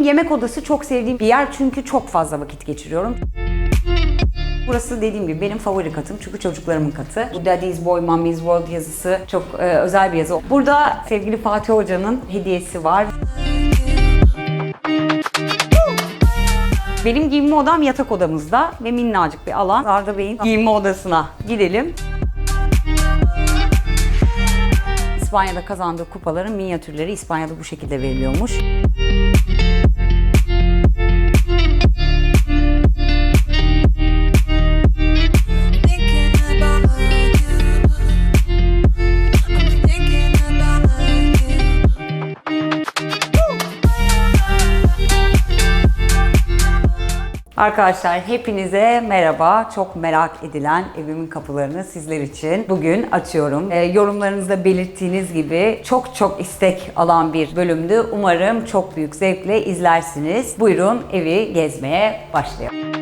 Yemek odası çok sevdiğim bir yer çünkü çok fazla vakit geçiriyorum. Burası dediğim gibi benim favori katım çünkü çocuklarımın katı. Bu Daddy's Boy, Mommy's World yazısı çok e, özel bir yazı. Burada sevgili Fatih Hoca'nın hediyesi var. Benim giyinme odam yatak odamızda ve minnacık bir alan. Arda Bey'in giyinme odasına gidelim. İspanya'da kazandığı kupaların minyatürleri İspanya'da bu şekilde veriliyormuş. Arkadaşlar hepinize merhaba. Çok merak edilen evimin kapılarını sizler için bugün açıyorum. Ee, yorumlarınızda belirttiğiniz gibi çok çok istek alan bir bölümdü. Umarım çok büyük zevkle izlersiniz. Buyurun evi gezmeye başlayalım.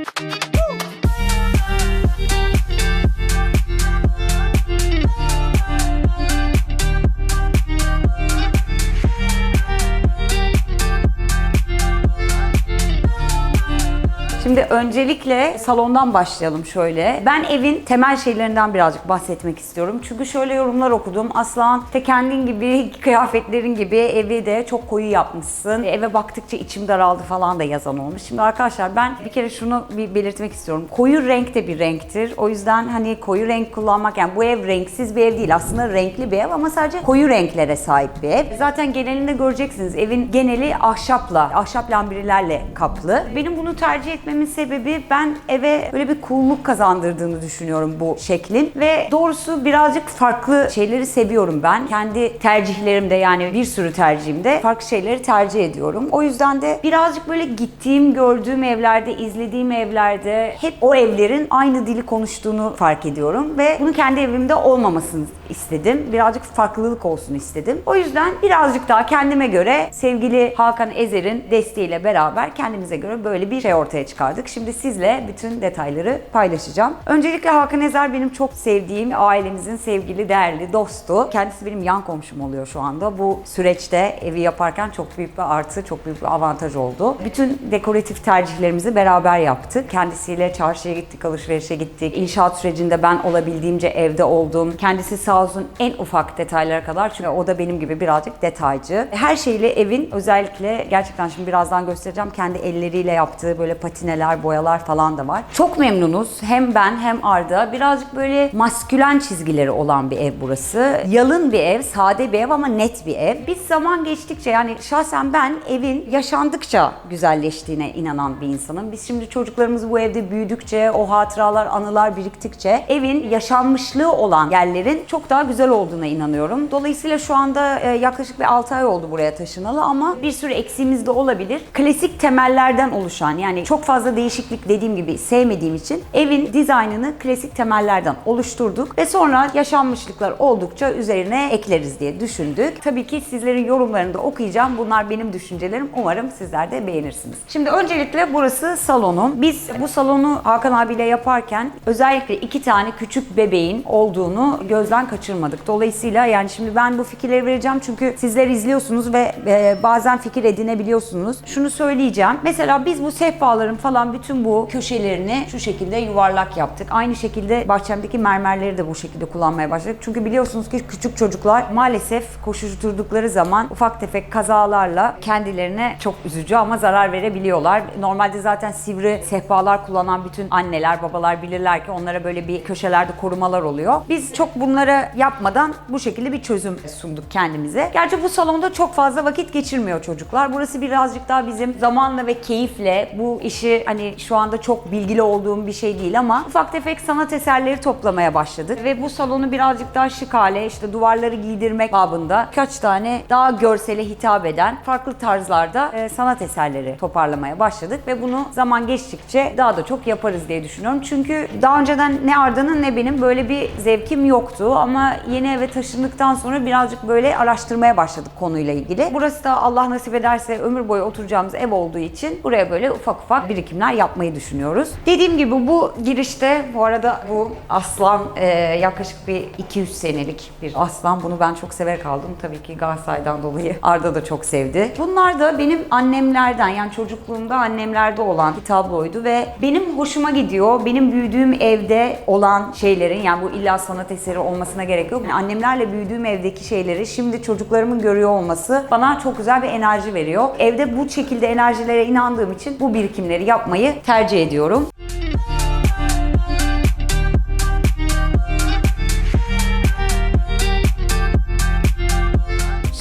Şimdi öncelikle salondan başlayalım şöyle. Ben evin temel şeylerinden birazcık bahsetmek istiyorum. Çünkü şöyle yorumlar okudum. Aslan te kendin gibi, kıyafetlerin gibi evi de çok koyu yapmışsın. Eve baktıkça içim daraldı falan da yazan olmuş. Şimdi arkadaşlar ben bir kere şunu bir belirtmek istiyorum. Koyu renk de bir renktir. O yüzden hani koyu renk kullanmak yani bu ev renksiz bir ev değil. Aslında renkli bir ev ama sadece koyu renklere sahip bir ev. Zaten genelinde göreceksiniz. Evin geneli ahşapla, ahşap lambrilerle kaplı. Benim bunu tercih etmemin sebebi ben eve böyle bir cool'luk kazandırdığını düşünüyorum bu şeklin. Ve doğrusu birazcık farklı şeyleri seviyorum ben. Kendi tercihlerimde yani bir sürü tercihimde farklı şeyleri tercih ediyorum. O yüzden de birazcık böyle gittiğim, gördüğüm evlerde, izlediğim evlerde hep o evlerin aynı dili konuştuğunu fark ediyorum. Ve bunu kendi evimde olmamasını istedim. Birazcık farklılık olsun istedim. O yüzden birazcık daha kendime göre sevgili Hakan Ezer'in desteğiyle beraber kendimize göre böyle bir şey ortaya çıkardık. Şimdi sizle bütün detayları paylaşacağım. Öncelikle Hakan Ezer benim çok sevdiğim, ailemizin sevgili, değerli dostu. Kendisi benim yan komşum oluyor şu anda. Bu süreçte evi yaparken çok büyük bir artı, çok büyük bir avantaj oldu. Bütün dekoratif tercihlerimizi beraber yaptık. Kendisiyle çarşıya gittik, alışverişe gittik. İnşaat sürecinde ben olabildiğimce evde oldum. Kendisi sağ olsun en ufak detaylara kadar çünkü o da benim gibi birazcık detaycı. Her şeyle evin özellikle gerçekten şimdi birazdan göstereceğim kendi elleriyle yaptığı böyle patineler, boyalar falan da var. Çok memnunuz. Hem ben hem Arda. Birazcık böyle maskülen çizgileri olan bir ev burası. Yalın bir ev, sade bir ev ama net bir ev. Biz zaman geçtikçe yani şahsen ben evin yaşandıkça güzelleştiğine inanan bir insanım. Biz şimdi çocuklarımız bu evde büyüdükçe, o hatıralar, anılar biriktikçe evin yaşanmışlığı olan yerlerin çok daha güzel olduğuna inanıyorum. Dolayısıyla şu anda e, yaklaşık bir 6 ay oldu buraya taşınalı ama bir sürü eksiğimiz de olabilir. Klasik temellerden oluşan yani çok fazla değişiklik dediğim gibi sevmediğim için evin dizaynını klasik temellerden oluşturduk ve sonra yaşanmışlıklar oldukça üzerine ekleriz diye düşündük. Tabii ki sizlerin yorumlarını da okuyacağım. Bunlar benim düşüncelerim. Umarım sizler de beğenirsiniz. Şimdi öncelikle burası salonum. Biz bu salonu Hakan abiyle yaparken özellikle iki tane küçük bebeğin olduğunu gözden kaçırmadık. Dolayısıyla yani şimdi ben bu fikirleri vereceğim çünkü sizler izliyorsunuz ve e, bazen fikir edinebiliyorsunuz. Şunu söyleyeceğim. Mesela biz bu sehpaların falan bütün bu köşelerini şu şekilde yuvarlak yaptık. Aynı şekilde bahçemdeki mermerleri de bu şekilde kullanmaya başladık. Çünkü biliyorsunuz ki küçük çocuklar maalesef koşuşturdukları zaman ufak tefek kazalarla kendilerine çok üzücü ama zarar verebiliyorlar. Normalde zaten sivri sehpalar kullanan bütün anneler, babalar bilirler ki onlara böyle bir köşelerde korumalar oluyor. Biz çok bunları yapmadan bu şekilde bir çözüm sunduk kendimize. Gerçi bu salonda çok fazla vakit geçirmiyor çocuklar. Burası birazcık daha bizim zamanla ve keyifle bu işi hani şu anda çok bilgili olduğum bir şey değil ama ufak tefek sanat eserleri toplamaya başladık ve bu salonu birazcık daha şık hale işte duvarları giydirmek babında birkaç tane daha görsele hitap eden farklı tarzlarda e, sanat eserleri toparlamaya başladık ve bunu zaman geçtikçe daha da çok yaparız diye düşünüyorum. Çünkü daha önceden ne Arda'nın ne benim böyle bir zevkim yoktu ama yeni eve taşındıktan sonra birazcık böyle araştırmaya başladık konuyla ilgili. Burası da Allah nasip ederse ömür boyu oturacağımız ev olduğu için buraya böyle ufak ufak bir birikimler yapmayı düşünüyoruz. Dediğim gibi bu girişte bu arada bu aslan e, yaklaşık bir 200 senelik bir aslan. Bunu ben çok severek aldım. Tabii ki Galatasaray'dan dolayı Arda da çok sevdi. Bunlar da benim annemlerden yani çocukluğumda annemlerde olan bir tabloydu ve benim hoşuma gidiyor. Benim büyüdüğüm evde olan şeylerin yani bu illa sanat eseri olmasına gerek yok. Yani annemlerle büyüdüğüm evdeki şeyleri şimdi çocuklarımın görüyor olması bana çok güzel bir enerji veriyor. Evde bu şekilde enerjilere inandığım için bu birikimleri yapmayı tercih ediyorum.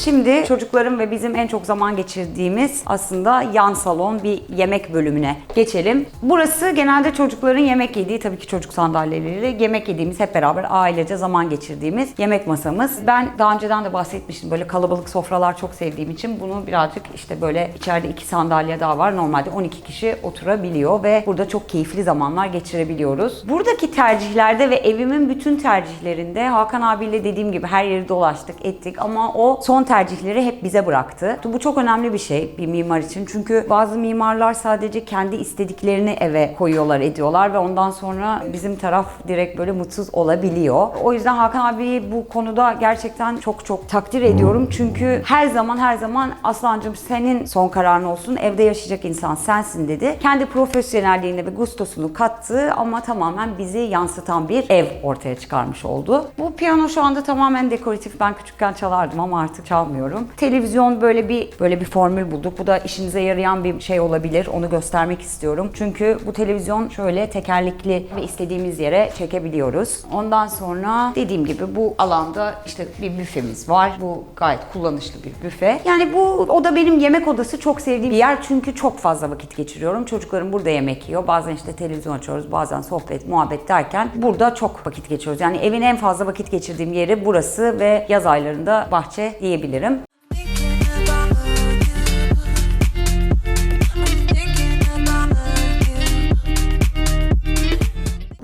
Şimdi çocukların ve bizim en çok zaman geçirdiğimiz aslında yan salon bir yemek bölümüne geçelim. Burası genelde çocukların yemek yediği tabii ki çocuk sandalyeleri yemek yediğimiz hep beraber ailece zaman geçirdiğimiz yemek masamız. Ben daha önceden de bahsetmiştim böyle kalabalık sofralar çok sevdiğim için bunu birazcık işte böyle içeride iki sandalye daha var. Normalde 12 kişi oturabiliyor ve burada çok keyifli zamanlar geçirebiliyoruz. Buradaki tercihlerde ve evimin bütün tercihlerinde Hakan abiyle dediğim gibi her yeri dolaştık ettik ama o son tercihleri hep bize bıraktı. Bu çok önemli bir şey bir mimar için. Çünkü bazı mimarlar sadece kendi istediklerini eve koyuyorlar, ediyorlar ve ondan sonra bizim taraf direkt böyle mutsuz olabiliyor. O yüzden Hakan abiyi bu konuda gerçekten çok çok takdir ediyorum. Çünkü her zaman her zaman Aslancığım senin son kararın olsun. Evde yaşayacak insan sensin dedi. Kendi profesyonelliğini ve gustosunu kattı ama tamamen bizi yansıtan bir ev ortaya çıkarmış oldu. Bu piyano şu anda tamamen dekoratif. Ben küçükken çalardım ama artık çalmıyorum. Televizyon böyle bir böyle bir formül bulduk. Bu da işinize yarayan bir şey olabilir. Onu göstermek istiyorum. Çünkü bu televizyon şöyle tekerlekli ve istediğimiz yere çekebiliyoruz. Ondan sonra dediğim gibi bu alanda işte bir büfemiz var. Bu gayet kullanışlı bir büfe. Yani bu oda benim yemek odası çok sevdiğim bir yer çünkü çok fazla vakit geçiriyorum. Çocuklarım burada yemek yiyor. Bazen işte televizyon açıyoruz, bazen sohbet, muhabbet derken burada çok vakit geçiriyoruz. Yani evin en fazla vakit geçirdiğim yeri burası ve yaz aylarında bahçe diyebilirim. Thinking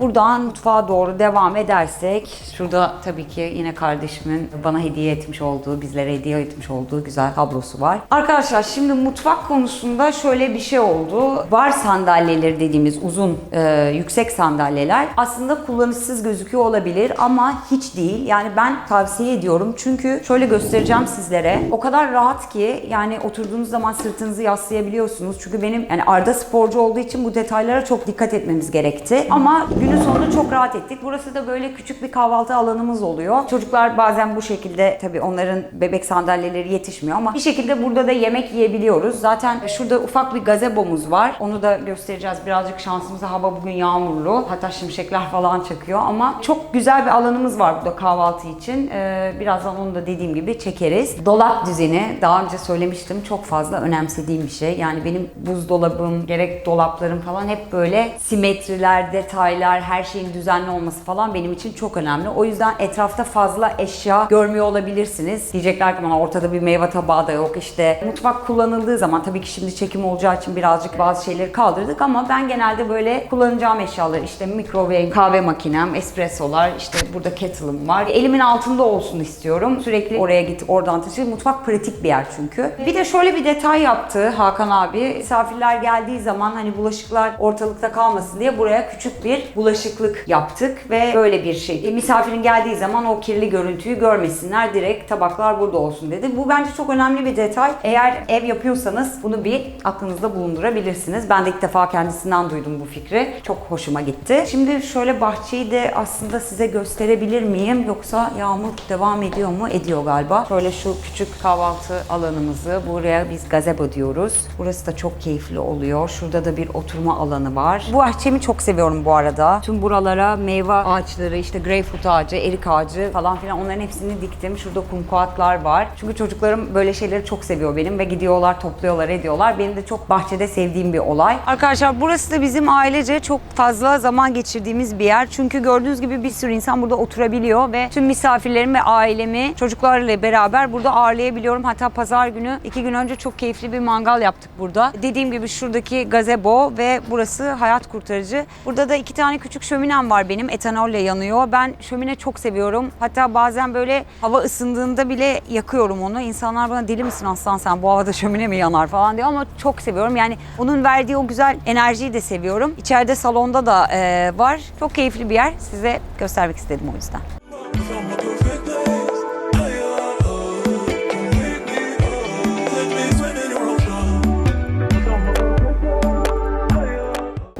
Buradan mutfağa doğru devam edersek, şurada tabii ki yine kardeşimin bana hediye etmiş olduğu, bizlere hediye etmiş olduğu güzel tablosu var. Arkadaşlar şimdi mutfak konusunda şöyle bir şey oldu. Bar sandalyeleri dediğimiz uzun, e, yüksek sandalyeler aslında kullanışsız gözüküyor olabilir ama hiç değil. Yani ben tavsiye ediyorum çünkü şöyle göstereceğim sizlere. O kadar rahat ki yani oturduğunuz zaman sırtınızı yaslayabiliyorsunuz. Çünkü benim yani Arda sporcu olduğu için bu detaylara çok dikkat etmemiz gerekti. Ama günün sonunda çok rahat ettik. Burası da böyle küçük bir kahvaltı alanımız oluyor. Çocuklar bazen bu şekilde tabii onların bebek sandalyeleri yetişmiyor ama bir şekilde burada da yemek yiyebiliyoruz. Zaten şurada ufak bir gazebomuz var. Onu da göstereceğiz. Birazcık şansımıza hava bugün yağmurlu. Hatta şimşekler falan çakıyor ama çok güzel bir alanımız var burada kahvaltı için. Ee, birazdan onu da dediğim gibi çekeriz. Dolap düzeni daha önce söylemiştim çok fazla önemsediğim bir şey. Yani benim buzdolabım, gerek dolaplarım falan hep böyle simetriler, detaylar, her şeyin düzenli olması falan benim için çok önemli. O yüzden etrafta fazla eşya görmüyor olabilirsiniz. Diyecekler ki bana ortada bir meyve tabağı da yok işte. Mutfak kullanıldığı zaman tabii ki şimdi çekim olacağı için birazcık bazı şeyleri kaldırdık ama ben genelde böyle kullanacağım eşyalar işte mikrowave, kahve makinem, espressolar, işte burada kettle'ım var. Elimin altında olsun istiyorum. Sürekli oraya git, oradan taşı. Mutfak pratik bir yer çünkü. Bir de şöyle bir detay yaptı Hakan abi. Misafirler geldiği zaman hani bulaşıklar ortalıkta kalmasın diye buraya küçük bir bulaşıklık yaptık ve böyle bir şey. E, misafirin geldiği zaman o kirli görüntüyü görmesinler. Direkt tabaklar burada olsun dedi. Bu bence çok önemli bir detay. Eğer ev yapıyorsanız bunu bir aklınızda bulundurabilirsiniz. Ben de ilk defa kendisinden duydum bu fikri. Çok hoşuma gitti. Şimdi şöyle bahçeyi de aslında size gösterebilir miyim? Yoksa yağmur devam ediyor mu? Ediyor galiba. Şöyle şu küçük kahvaltı alanımızı buraya biz gazebo diyoruz. Burası da çok keyifli oluyor. Şurada da bir oturma alanı var. Bu bahçemi çok seviyorum bu arada. Tüm buralara meyve ağaçları, işte greyfurt ağacı, erik ağacı falan filan onların hepsini diktim. Şurada kumkuatlar var. Çünkü çocuklarım böyle şeyleri çok seviyor benim ve gidiyorlar, topluyorlar, ediyorlar. Benim de çok bahçede sevdiğim bir olay. Arkadaşlar burası da bizim ailece çok fazla zaman geçirdiğimiz bir yer. Çünkü gördüğünüz gibi bir sürü insan burada oturabiliyor ve tüm misafirlerim ve ailemi çocuklarla beraber burada ağırlayabiliyorum. Hatta pazar günü iki gün önce çok keyifli bir mangal yaptık burada. Dediğim gibi şuradaki gazebo ve burası hayat kurtarıcı. Burada da iki tane küçük şöminem var benim. Etanolle yanıyor. Ben şömine çok seviyorum. Hatta bazen böyle hava ısındığında bile yakıyorum onu. İnsanlar bana deli misin aslan sen bu havada şömine mi yanar falan diyor ama çok seviyorum. Yani onun verdiği o güzel enerjiyi de seviyorum. İçeride salonda da e, var. Çok keyifli bir yer. Size göstermek istedim o yüzden.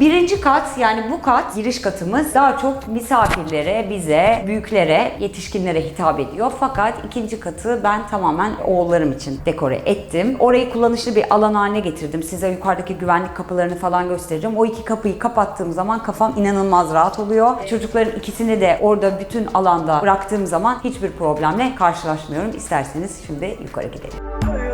Birinci kat yani bu kat giriş katımız daha çok misafirlere, bize, büyüklere, yetişkinlere hitap ediyor. Fakat ikinci katı ben tamamen oğullarım için dekore ettim. Orayı kullanışlı bir alan haline getirdim. Size yukarıdaki güvenlik kapılarını falan göstereceğim. O iki kapıyı kapattığım zaman kafam inanılmaz rahat oluyor. Çocukların ikisini de orada bütün alanda bıraktığım zaman hiçbir problemle karşılaşmıyorum. İsterseniz şimdi yukarı gidelim.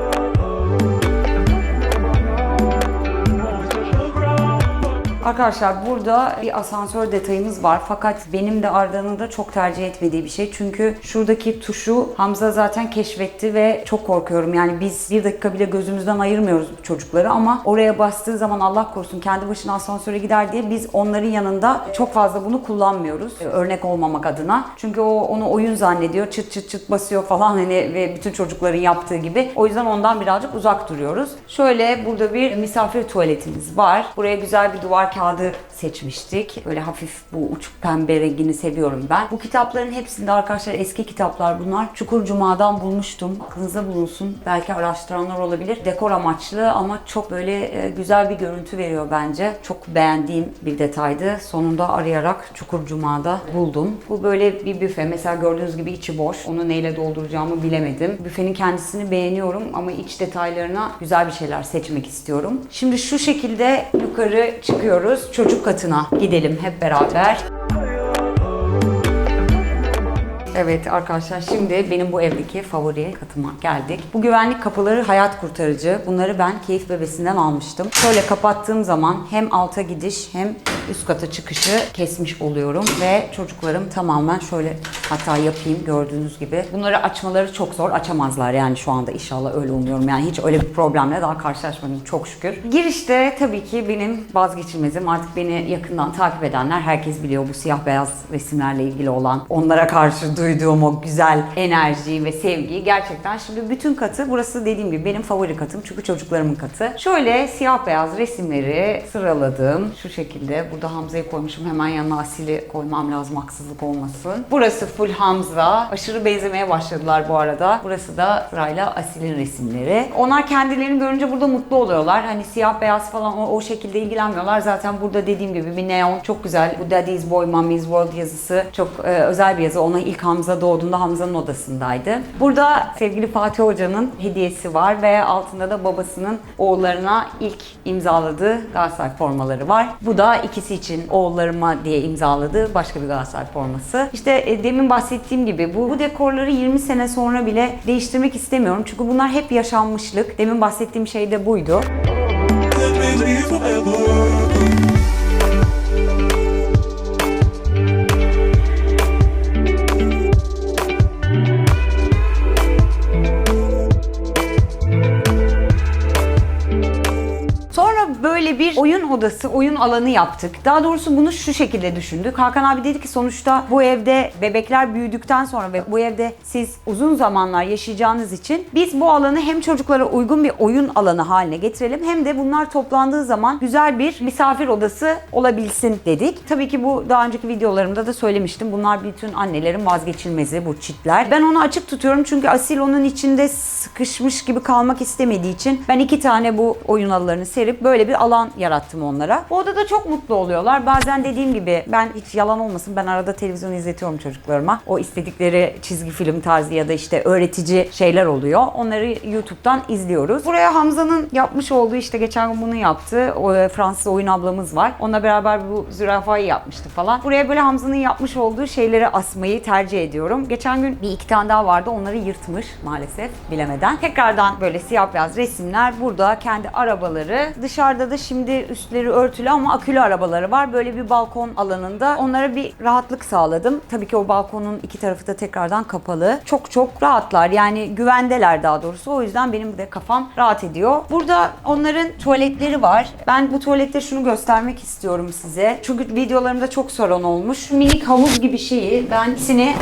Arkadaşlar burada bir asansör detayımız var fakat benim de Arda'nın da çok tercih etmediği bir şey. Çünkü şuradaki tuşu Hamza zaten keşfetti ve çok korkuyorum. Yani biz bir dakika bile gözümüzden ayırmıyoruz çocukları ama oraya bastığı zaman Allah korusun kendi başına asansöre gider diye biz onların yanında çok fazla bunu kullanmıyoruz. Ee, Örnek olmamak adına. Çünkü o onu oyun zannediyor. Çıt çıt çıt basıyor falan hani ve bütün çocukların yaptığı gibi. O yüzden ondan birazcık uzak duruyoruz. Şöyle burada bir misafir tuvaletimiz var. Buraya güzel bir duvar kağıdı seçmiştik. Böyle hafif bu uçuk pembe rengini seviyorum ben. Bu kitapların hepsinde arkadaşlar eski kitaplar bunlar. Çukur Cuma'dan bulmuştum. Aklınızda bulunsun. Belki araştıranlar olabilir. Dekor amaçlı ama çok böyle e, güzel bir görüntü veriyor bence. Çok beğendiğim bir detaydı. Sonunda arayarak Çukur Cuma'da buldum. Bu böyle bir büfe. Mesela gördüğünüz gibi içi boş. Onu neyle dolduracağımı bilemedim. Büfenin kendisini beğeniyorum ama iç detaylarına güzel bir şeyler seçmek istiyorum. Şimdi şu şekilde yukarı çıkıyoruz. Çocuk katına gidelim hep beraber. Evet arkadaşlar şimdi benim bu evdeki favori katıma geldik. Bu güvenlik kapıları hayat kurtarıcı. Bunları ben keyif bebesinden almıştım. Şöyle kapattığım zaman hem alta gidiş hem üst kata çıkışı kesmiş oluyorum ve çocuklarım tamamen şöyle hatta yapayım gördüğünüz gibi. Bunları açmaları çok zor. Açamazlar yani şu anda inşallah öyle umuyorum. Yani hiç öyle bir problemle daha karşılaşmadım çok şükür. Girişte tabii ki benim vazgeçilmezim. Artık beni yakından takip edenler herkes biliyor bu siyah beyaz resimlerle ilgili olan onlara karşı duyduğum o güzel enerjiyi ve sevgiyi gerçekten şimdi bütün katı burası dediğim gibi benim favori katım çünkü çocuklarımın katı. Şöyle siyah beyaz resimleri sıraladım. Şu şekilde burada Hamza'yı koymuşum hemen yanına Asil'i koymam lazım haksızlık olmasın. Burası full Hamza. Aşırı benzemeye başladılar bu arada. Burası da sırayla Asil'in resimleri. Onlar kendilerini görünce burada mutlu oluyorlar. Hani siyah beyaz falan o, o şekilde ilgilenmiyorlar. Zaten burada dediğim gibi bir neon çok güzel. Bu Daddy's Boy, Mommy's World yazısı çok e, özel bir yazı. Ona ilk Hamza doğduğunda Hamza'nın odasındaydı. Burada sevgili Fatih Hoca'nın hediyesi var ve altında da babasının oğullarına ilk imzaladığı Galatasaray formaları var. Bu da ikisi için oğullarıma diye imzaladığı başka bir Galatasaray forması. İşte e, demin bahsettiğim gibi bu, bu dekorları 20 sene sonra bile değiştirmek istemiyorum. Çünkü bunlar hep yaşanmışlık. Demin bahsettiğim şey de buydu. Forever. Böyle bir oyun odası, oyun alanı yaptık. Daha doğrusu bunu şu şekilde düşündük. Hakan abi dedi ki sonuçta bu evde bebekler büyüdükten sonra ve bu evde siz uzun zamanlar yaşayacağınız için biz bu alanı hem çocuklara uygun bir oyun alanı haline getirelim hem de bunlar toplandığı zaman güzel bir misafir odası olabilsin dedik. Tabii ki bu daha önceki videolarımda da söylemiştim. Bunlar bütün annelerin vazgeçilmezi bu çitler. Ben onu açık tutuyorum çünkü Asil onun içinde sıkışmış gibi kalmak istemediği için ben iki tane bu oyun alanlarını serip böyle bir alan yarattım onlara. Bu odada çok mutlu oluyorlar. Bazen dediğim gibi ben hiç yalan olmasın ben arada televizyon izletiyorum çocuklarıma. O istedikleri çizgi film tarzı ya da işte öğretici şeyler oluyor. Onları YouTube'dan izliyoruz. Buraya Hamza'nın yapmış olduğu işte geçen gün bunu yaptı. O e, Fransız oyun ablamız var. Onunla beraber bu zürafayı yapmıştı falan. Buraya böyle Hamza'nın yapmış olduğu şeyleri asmayı tercih ediyorum. Geçen gün bir iki tane daha vardı. Onları yırtmış maalesef bilemeden. Tekrardan böyle siyah beyaz resimler burada kendi arabaları dışarı dışarıda da şimdi üstleri örtülü ama akülü arabaları var. Böyle bir balkon alanında onlara bir rahatlık sağladım. Tabii ki o balkonun iki tarafı da tekrardan kapalı. Çok çok rahatlar yani güvendeler daha doğrusu. O yüzden benim de kafam rahat ediyor. Burada onların tuvaletleri var. Ben bu tuvalette şunu göstermek istiyorum size. Çünkü videolarımda çok sorun olmuş. Minik havuz gibi şeyi ben ikisini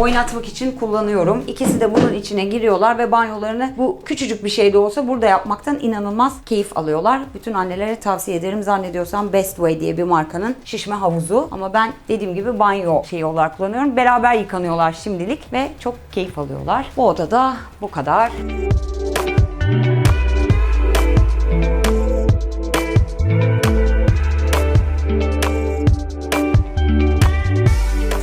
oynatmak için kullanıyorum. İkisi de bunun içine giriyorlar ve banyolarını bu küçücük bir şey de olsa burada yapmaktan inanılmaz keyif alıyorlar. Bütün annelere tavsiye ederim. Zannediyorsam Best Way diye bir markanın şişme havuzu. Ama ben dediğim gibi banyo şeyi olarak kullanıyorum. Beraber yıkanıyorlar şimdilik ve çok keyif alıyorlar. Bu odada bu kadar.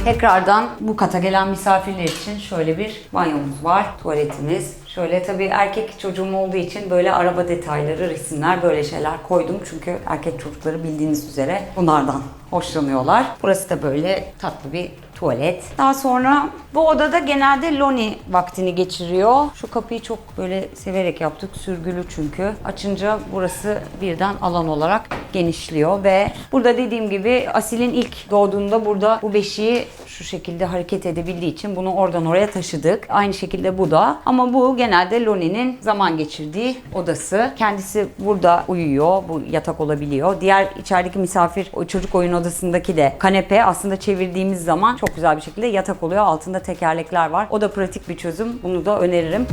Tekrardan bu kata gelen misafirler için şöyle bir banyomuz var, tuvaletimiz. Şöyle tabii erkek çocuğum olduğu için böyle araba detayları, resimler böyle şeyler koydum. Çünkü erkek çocukları bildiğiniz üzere bunlardan hoşlanıyorlar. Burası da böyle tatlı bir tuvalet. Daha sonra bu odada genelde Loni vaktini geçiriyor. Şu kapıyı çok böyle severek yaptık. Sürgülü çünkü. Açınca burası birden alan olarak genişliyor ve burada dediğim gibi Asil'in ilk doğduğunda burada bu beşiği şu şekilde hareket edebildiği için bunu oradan oraya taşıdık. Aynı şekilde bu da. Ama bu genelde Loni'nin zaman geçirdiği odası. Kendisi burada uyuyor. Bu yatak olabiliyor. Diğer içerideki misafir o çocuk oyun odasındaki de kanepe aslında çevirdiğimiz zaman çok güzel bir şekilde yatak oluyor. Altında tekerlekler var. O da pratik bir çözüm. Bunu da öneririm.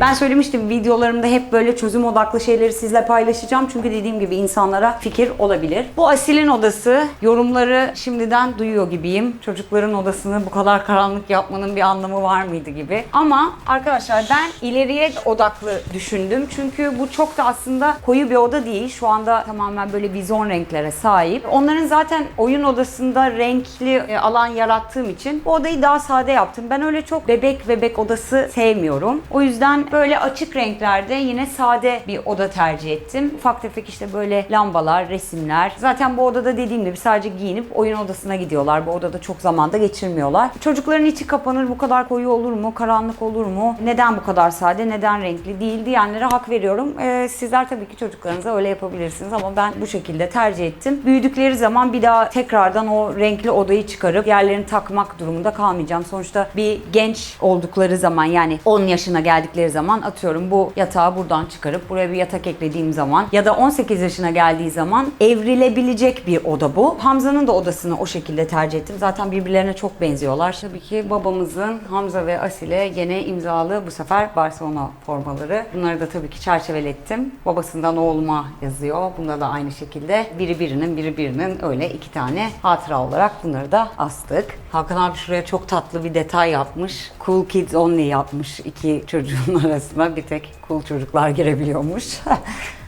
Ben söylemiştim videolarımda hep böyle çözüm odaklı şeyleri sizle paylaşacağım. Çünkü dediğim gibi insanlara fikir olabilir. Bu Asil'in odası. Yorumları şimdiden duyuyor gibiyim. Çocukların odasını bu kadar karanlık yapmanın bir anlamı var mıydı gibi. Ama arkadaşlar ben ileriye odaklı düşündüm. Çünkü bu çok da aslında koyu bir oda değil. Şu anda tamamen böyle vizon renklere sahip. Onların zaten oyun odasında renkli e, alan yarattığım için bu odayı daha sade yaptım. Ben öyle çok bebek bebek odası sevmiyorum. O yüzden böyle açık renklerde yine sade bir oda tercih ettim. Ufak tefek işte böyle lambalar, resimler. Zaten bu odada dediğim gibi sadece giyinip oyun odasına gidiyorlar. Bu odada çok zamanda geçirmiyorlar. Çocukların içi kapanır bu kadar koyu olur mu? Karanlık olur mu? Neden bu kadar sade? Neden renkli değil diyenlere hak veriyorum. Ee, sizler tabii ki çocuklarınıza öyle yapabilirsiniz ama ben bu şekilde tercih ettim. Büyüdükleri zaman bir daha tekrardan o renkli odayı çıkarıp yerlerini takmak durumunda kalmayacağım. Sonuçta bir genç oldukları zaman yani 10 yaşına geldikleri zaman atıyorum bu yatağı buradan çıkarıp buraya bir yatak eklediğim zaman ya da 18 yaşına geldiği zaman evrilebilecek bir oda bu. Hamza'nın da odasını o şekilde tercih ettim. Zaten birbirlerine çok benziyorlar. Tabii ki babamızın Hamza ve Asil'e gene imzalı bu sefer Barcelona formaları. Bunları da tabii ki çerçevelettim. Babasından oğluma yazıyor. Bunda da aynı şekilde biri birinin biri birinin öyle iki tane hatıra olarak bunları da astık. Hakan abi şuraya çok tatlı bir detay yapmış. Cool Kids Only yapmış iki çocuğun arasına. Bir tek cool çocuklar girebiliyormuş.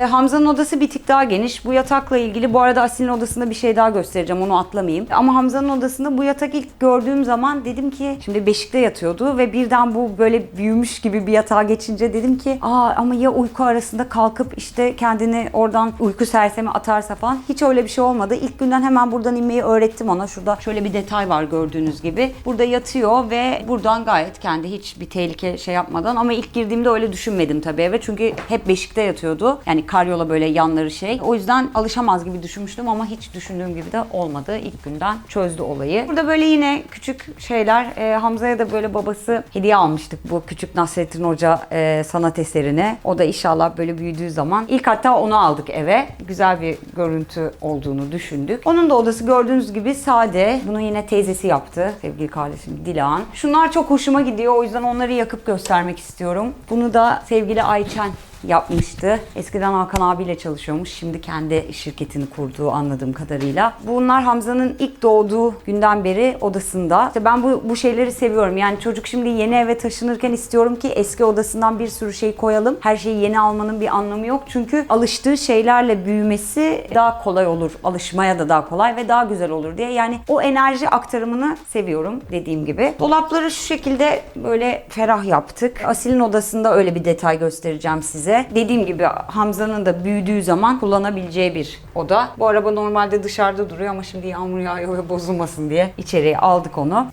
E, Hamza'nın odası bir tık daha geniş. Bu yatakla ilgili bu arada Asil'in odasında bir şey daha göstereceğim. Onu atlamayayım. Ama Hamza'nın odasında bu yatak ilk gördüğüm zaman dedim ki şimdi beşikte yatıyordu ve birden bu böyle büyümüş gibi bir yatağa geçince dedim ki aa ama ya uyku arasında kalkıp işte kendini oradan uyku sersemi atarsa falan. Hiç öyle bir şey olmadı. İlk günden hemen buradan inmeyi öğrettim ona. Şurada şöyle bir detay var gördüğünüz gibi. Burada yatıyor ve buradan gayet kendi hiç bir tehlike şey yapmadan ama ilk girdiğimde öyle düşünmedim tabii eve. Çünkü hep beşikte yatıyordu. Yani karyola böyle yanları şey. O yüzden alışamaz gibi düşünmüştüm ama hiç düşündüğüm gibi de olmadı. İlk günden çözdü olayı. Burada böyle yine küçük şeyler. Ee, Hamza'ya da böyle babası hediye almıştık bu küçük Nasrettin Hoca e, sanat eserine. O da inşallah böyle büyüdüğü zaman. ilk hatta onu aldık eve. Güzel bir görüntü olduğunu düşündük. Onun da odası gördüğünüz gibi sade. Bunu yine teyzesi yaptı. Sevgili kardeşim Dilan. Şunlar çok hoşuma gidiyor. O yüzden onları yakıp göstermek istiyorum. Bunu da sevgili Ayçen yapmıştı. Eskiden Hakan abiyle çalışıyormuş. Şimdi kendi şirketini kurduğu anladığım kadarıyla. Bunlar Hamza'nın ilk doğduğu günden beri odasında. İşte ben bu, bu şeyleri seviyorum. Yani çocuk şimdi yeni eve taşınırken istiyorum ki eski odasından bir sürü şey koyalım. Her şeyi yeni almanın bir anlamı yok. Çünkü alıştığı şeylerle büyümesi daha kolay olur. Alışmaya da daha kolay ve daha güzel olur diye. Yani o enerji aktarımını seviyorum dediğim gibi. Dolapları şu şekilde böyle ferah yaptık. Asil'in odasında öyle bir detay göstereceğim size. Dediğim gibi Hamza'nın da büyüdüğü zaman kullanabileceği bir oda. Bu araba normalde dışarıda duruyor ama şimdi yağmur yağıyor ve bozulmasın diye içeriye aldık onu.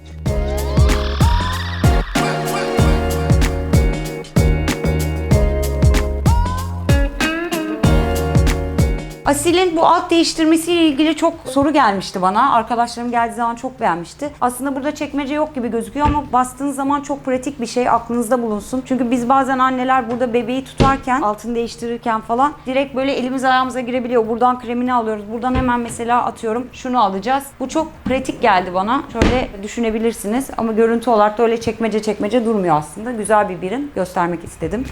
Asil'in bu alt değiştirmesiyle ilgili çok soru gelmişti bana. Arkadaşlarım geldiği zaman çok beğenmişti. Aslında burada çekmece yok gibi gözüküyor ama bastığınız zaman çok pratik bir şey aklınızda bulunsun. Çünkü biz bazen anneler burada bebeği tutarken, altını değiştirirken falan direkt böyle elimiz ayağımıza girebiliyor. Buradan kremini alıyoruz. Buradan hemen mesela atıyorum şunu alacağız. Bu çok pratik geldi bana. Şöyle düşünebilirsiniz ama görüntü olarak da öyle çekmece çekmece durmuyor aslında. Güzel bir birim göstermek istedim.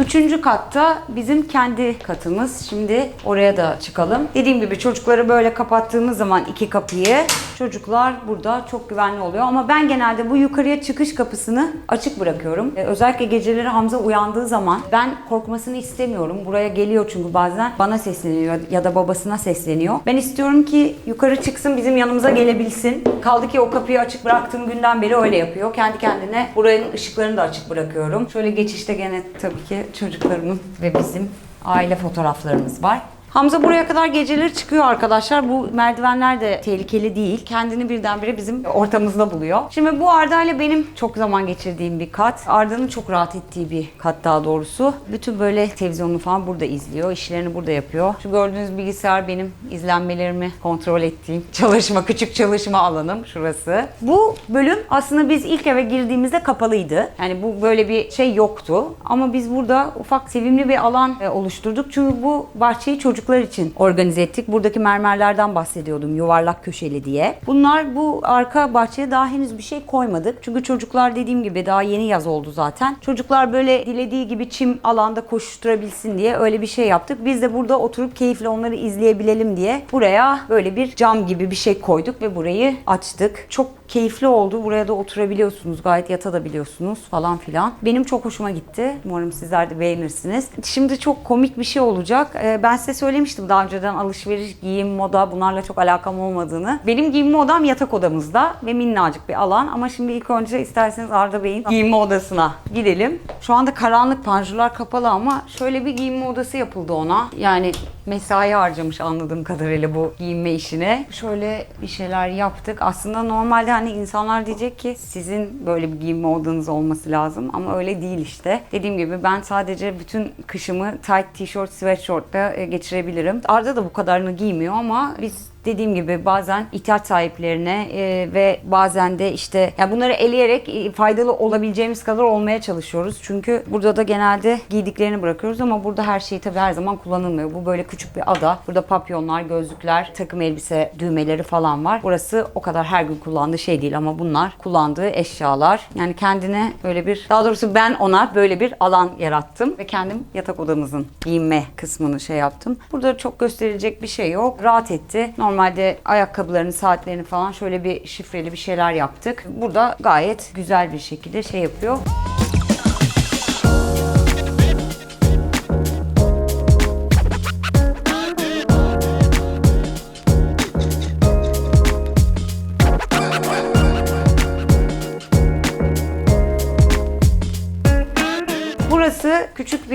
Üçüncü katta bizim kendi katımız. Şimdi oraya da çıkalım. Dediğim gibi çocukları böyle kapattığımız zaman iki kapıyı çocuklar burada çok güvenli oluyor. Ama ben genelde bu yukarıya çıkış kapısını açık bırakıyorum. Ee, özellikle geceleri Hamza uyandığı zaman ben korkmasını istemiyorum. Buraya geliyor çünkü bazen bana sesleniyor ya da babasına sesleniyor. Ben istiyorum ki yukarı çıksın bizim yanımıza gelebilsin. Kaldı ki o kapıyı açık bıraktığım günden beri öyle yapıyor. Kendi kendine buranın ışıklarını da açık bırakıyorum. Şöyle geçişte gene tabii ki çocuklarımın ve bizim aile fotoğraflarımız var. Hamza buraya kadar geceleri çıkıyor arkadaşlar. Bu merdivenler de tehlikeli değil. Kendini birdenbire bizim ortamızda buluyor. Şimdi bu Arda ile benim çok zaman geçirdiğim bir kat. Arda'nın çok rahat ettiği bir kat daha doğrusu. Bütün böyle televizyonunu falan burada izliyor. İşlerini burada yapıyor. Şu gördüğünüz bilgisayar benim izlenmelerimi kontrol ettiğim çalışma, küçük çalışma alanım şurası. Bu bölüm aslında biz ilk eve girdiğimizde kapalıydı. Yani bu böyle bir şey yoktu. Ama biz burada ufak sevimli bir alan e, oluşturduk. Çünkü bu bahçeyi çocuklar için organize ettik. Buradaki mermerlerden bahsediyordum yuvarlak köşeli diye. Bunlar bu arka bahçeye daha henüz bir şey koymadık. Çünkü çocuklar dediğim gibi daha yeni yaz oldu zaten. Çocuklar böyle dilediği gibi çim alanda koşuşturabilsin diye öyle bir şey yaptık. Biz de burada oturup keyifle onları izleyebilelim diye buraya böyle bir cam gibi bir şey koyduk ve burayı açtık. Çok keyifli oldu. Buraya da oturabiliyorsunuz. Gayet yatabiliyorsunuz falan filan. Benim çok hoşuma gitti. Umarım sizler de beğenirsiniz. Şimdi çok komik bir şey olacak. Ee, Ben size söylemiştim daha önceden alışveriş, giyim, moda bunlarla çok alakam olmadığını. Benim giyinme odam yatak odamızda ve minnacık bir alan. Ama şimdi ilk önce isterseniz Arda Bey'in giyinme odasına gidelim. Şu anda karanlık panjurlar kapalı ama şöyle bir giyinme odası yapıldı ona. Yani mesai harcamış anladığım kadarıyla bu giyinme işine. Şöyle bir şeyler yaptık. Aslında normalde hani insanlar diyecek ki sizin böyle bir giyinme odanız olması lazım ama öyle değil işte. Dediğim gibi ben sadece bütün kışımı tight t-shirt, sweatshirt'ta e, geçirebilirim. Arda da bu kadarını giymiyor ama biz dediğim gibi bazen ihtiyaç sahiplerine e, ve bazen de işte ya bunları eleyerek e, faydalı olabileceğimiz kadar olmaya çalışıyoruz. Çünkü burada da genelde giydiklerini bırakıyoruz ama burada her şey tabii her zaman kullanılmıyor. Bu böyle küçük bir ada. Burada papyonlar, gözlükler, takım elbise düğmeleri falan var. Burası o kadar her gün kullandığı şey değil ama bunlar kullandığı eşyalar. Yani kendine böyle bir daha doğrusu ben ona böyle bir alan yarattım ve kendim yatak odamızın giyinme kısmını şey yaptım. Burada çok gösterilecek bir şey yok. Rahat etti. Normalde ayakkabılarını, saatlerini falan şöyle bir şifreli bir şeyler yaptık. Burada gayet güzel bir şekilde şey yapıyor.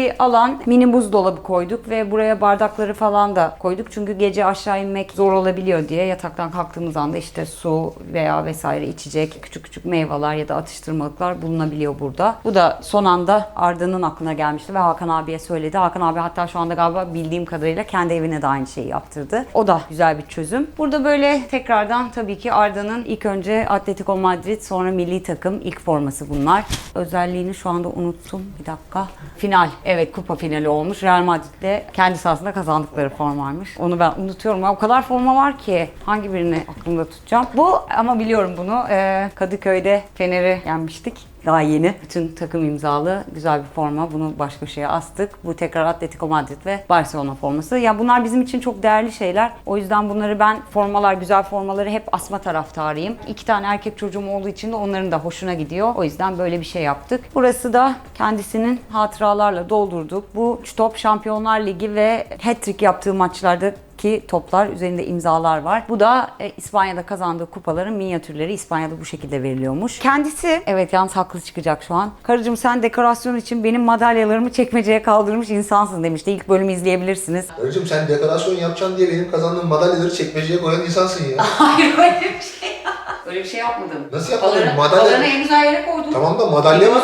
Bir alan. Mini buzdolabı koyduk ve buraya bardakları falan da koyduk. Çünkü gece aşağı inmek zor olabiliyor diye yataktan kalktığımız anda işte su veya vesaire içecek küçük küçük meyveler ya da atıştırmalıklar bulunabiliyor burada. Bu da son anda Arda'nın aklına gelmişti ve Hakan abiye söyledi. Hakan abi hatta şu anda galiba bildiğim kadarıyla kendi evine de aynı şeyi yaptırdı. O da güzel bir çözüm. Burada böyle tekrardan tabii ki Arda'nın ilk önce Atletico Madrid sonra milli takım ilk forması bunlar. Özelliğini şu anda unuttum. Bir dakika. Final. Evet kupa finali olmuş. Real Madrid'le kendi sahasında kazandıkları formaymış. Onu ben unutuyorum. Ya, o kadar forma var ki hangi birini aklımda tutacağım. Bu ama biliyorum bunu. Kadıköy'de Fener'i yenmiştik. Daha yeni. Bütün takım imzalı güzel bir forma. Bunu başka şeye astık. Bu tekrar Atletico Madrid ve Barcelona forması. Ya bunlar bizim için çok değerli şeyler. O yüzden bunları ben formalar, güzel formaları hep asma taraftarıyım. İki tane erkek çocuğum olduğu için de onların da hoşuna gidiyor. O yüzden böyle bir şey yaptık. Burası da kendisinin hatıralarla doldurduk. Bu üç top Şampiyonlar Ligi ve hat-trick yaptığı maçlarda ki toplar üzerinde imzalar var. Bu da e, İspanya'da kazandığı kupaların minyatürleri İspanya'da bu şekilde veriliyormuş. Kendisi evet yalnız haklı çıkacak şu an. Karıcığım sen dekorasyon için benim madalyalarımı çekmeceye kaldırmış insansın demişti. İlk bölümü izleyebilirsiniz. Karıcığım sen dekorasyon yapacaksın diye benim kazandığım madalyaları çekmeceye koyan insansın ya. Hayır öyle bir şey. Öyle bir şey yapmadım. Nasıl yapmadın? Halıları- Madalya- halılarını en güzel yere koydum. Tamam da madalya var.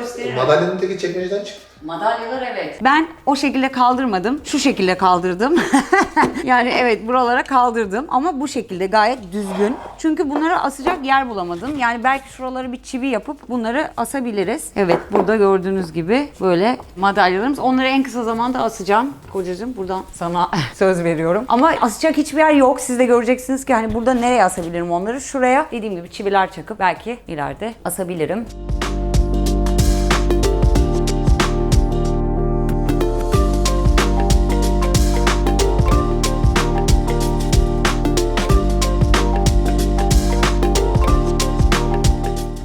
Gösteririm. Madalyanın teki çekmeceden çıktı. Madalyalar evet. Ben o şekilde kaldırmadım. Şu şekilde kaldırdım. yani evet buralara kaldırdım ama bu şekilde gayet düzgün. Çünkü bunları asacak yer bulamadım. Yani belki şuraları bir çivi yapıp bunları asabiliriz. Evet burada gördüğünüz gibi böyle madalyalarımız. Onları en kısa zamanda asacağım. Kocacığım buradan sana söz veriyorum. Ama asacak hiçbir yer yok. Siz de göreceksiniz ki hani burada nereye asabilirim onları? Şuraya dediğim gibi çiviler çakıp belki ileride asabilirim.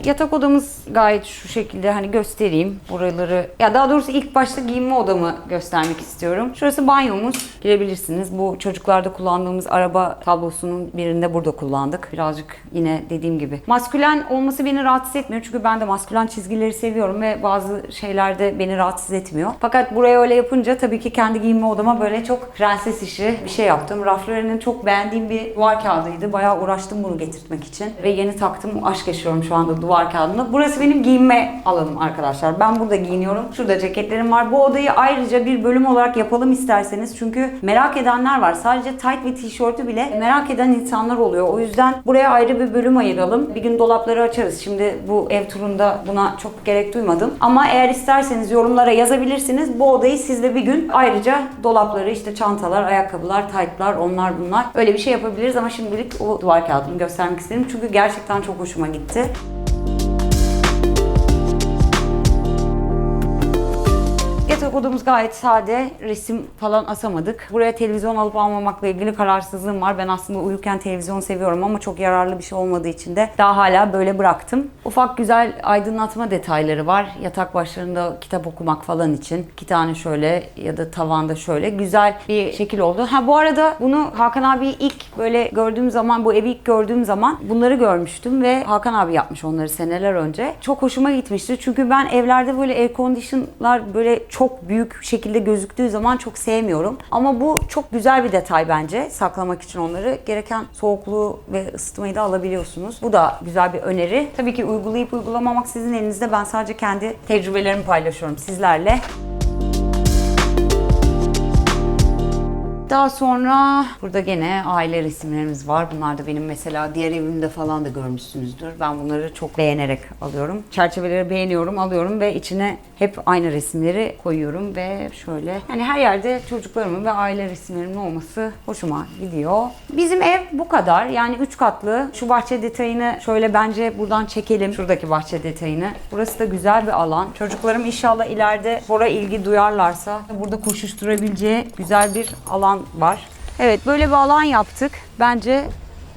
Yatak odamız gayet şu şekilde hani göstereyim buraları. Ya daha doğrusu ilk başta giyinme odamı göstermek istiyorum. Şurası banyomuz. Girebilirsiniz. Bu çocuklarda kullandığımız araba tablosunun birinde burada kullandık. Birazcık yine dediğim gibi. Maskülen olması beni rahatsız etmiyor. Çünkü ben de maskülen çizgileri seviyorum ve bazı şeylerde beni rahatsız etmiyor. Fakat buraya öyle yapınca tabii ki kendi giyinme odama böyle çok prenses işi bir şey yaptım. Raflarının çok beğendiğim bir duvar kağıdıydı. Bayağı uğraştım bunu getirtmek için. Ve yeni taktım. Aşk yaşıyorum şu anda duvar kağıdında. Burası benim giyinme alanım arkadaşlar. Ben burada giyiniyorum. Şurada ceketlerim var. Bu odayı ayrıca bir bölüm olarak yapalım isterseniz. Çünkü merak edenler var. Sadece tight ve tişörtü bile merak eden insanlar oluyor. O yüzden buraya ayrı bir bölüm ayıralım. Bir gün dolapları açarız. Şimdi bu ev turunda buna çok gerek duymadım. Ama eğer isterseniz yorumlara yazabilirsiniz. Bu odayı sizle bir gün ayrıca dolapları işte çantalar, ayakkabılar, taytlar onlar bunlar. Öyle bir şey yapabiliriz ama şimdilik o duvar kağıdını göstermek istedim. Çünkü gerçekten çok hoşuma gitti. Yatak odamız gayet sade. Resim falan asamadık. Buraya televizyon alıp almamakla ilgili kararsızlığım var. Ben aslında uyurken televizyon seviyorum ama çok yararlı bir şey olmadığı için de daha hala böyle bıraktım. Ufak güzel aydınlatma detayları var. Yatak başlarında kitap okumak falan için. İki tane şöyle ya da tavanda şöyle güzel bir şekil oldu. Ha bu arada bunu Hakan abi ilk böyle gördüğüm zaman bu evi ilk gördüğüm zaman bunları görmüştüm ve Hakan abi yapmış onları seneler önce. Çok hoşuma gitmişti. Çünkü ben evlerde böyle air condition'lar böyle çok büyük şekilde gözüktüğü zaman çok sevmiyorum. Ama bu çok güzel bir detay bence saklamak için onları. Gereken soğukluğu ve ısıtmayı da alabiliyorsunuz. Bu da güzel bir öneri. Tabii ki uygulayıp uygulamamak sizin elinizde. Ben sadece kendi tecrübelerimi paylaşıyorum sizlerle. Daha sonra burada gene aile resimlerimiz var. Bunlar da benim mesela diğer evimde falan da görmüşsünüzdür. Ben bunları çok beğenerek alıyorum. Çerçeveleri beğeniyorum, alıyorum ve içine hep aynı resimleri koyuyorum ve şöyle yani her yerde çocuklarımın ve aile resimlerimin olması hoşuma gidiyor. Bizim ev bu kadar. Yani 3 katlı. Şu bahçe detayını şöyle bence buradan çekelim. Şuradaki bahçe detayını. Burası da güzel bir alan. Çocuklarım inşallah ileride spora ilgi duyarlarsa burada koşuşturabileceği güzel bir alan var. Evet böyle bir alan yaptık. Bence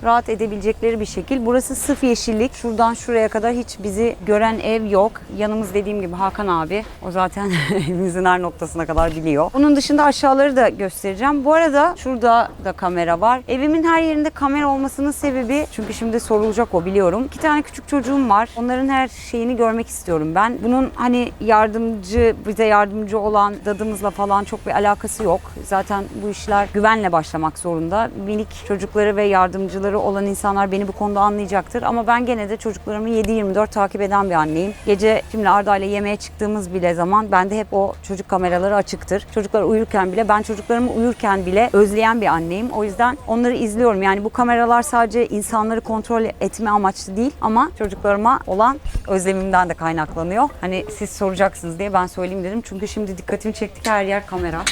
rahat edebilecekleri bir şekil. Burası sıf yeşillik. Şuradan şuraya kadar hiç bizi gören ev yok. Yanımız dediğim gibi Hakan abi. O zaten evimizin her noktasına kadar biliyor. Onun dışında aşağıları da göstereceğim. Bu arada şurada da kamera var. Evimin her yerinde kamera olmasının sebebi çünkü şimdi sorulacak o biliyorum. İki tane küçük çocuğum var. Onların her şeyini görmek istiyorum ben. Bunun hani yardımcı, bize yardımcı olan dadımızla falan çok bir alakası yok. Zaten bu işler güvenle başlamak zorunda. Minik çocukları ve yardımcıları olan insanlar beni bu konuda anlayacaktır. Ama ben gene de çocuklarımı 7-24 takip eden bir anneyim. Gece şimdi Arda ile yemeğe çıktığımız bile zaman bende hep o çocuk kameraları açıktır. Çocuklar uyurken bile ben çocuklarımı uyurken bile özleyen bir anneyim. O yüzden onları izliyorum. Yani bu kameralar sadece insanları kontrol etme amaçlı değil ama çocuklarıma olan özlemimden de kaynaklanıyor. Hani siz soracaksınız diye ben söyleyeyim dedim. Çünkü şimdi dikkatimi çekti ki her yer kamera.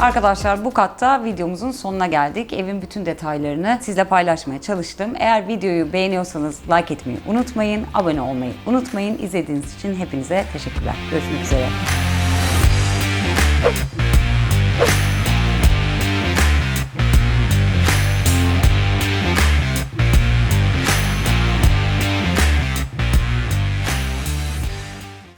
Arkadaşlar bu katta videomuzun sonuna geldik. Evin bütün detaylarını sizle paylaşmaya çalıştım. Eğer videoyu beğeniyorsanız like etmeyi unutmayın, abone olmayı unutmayın. İzlediğiniz için hepinize teşekkürler. Görüşmek üzere.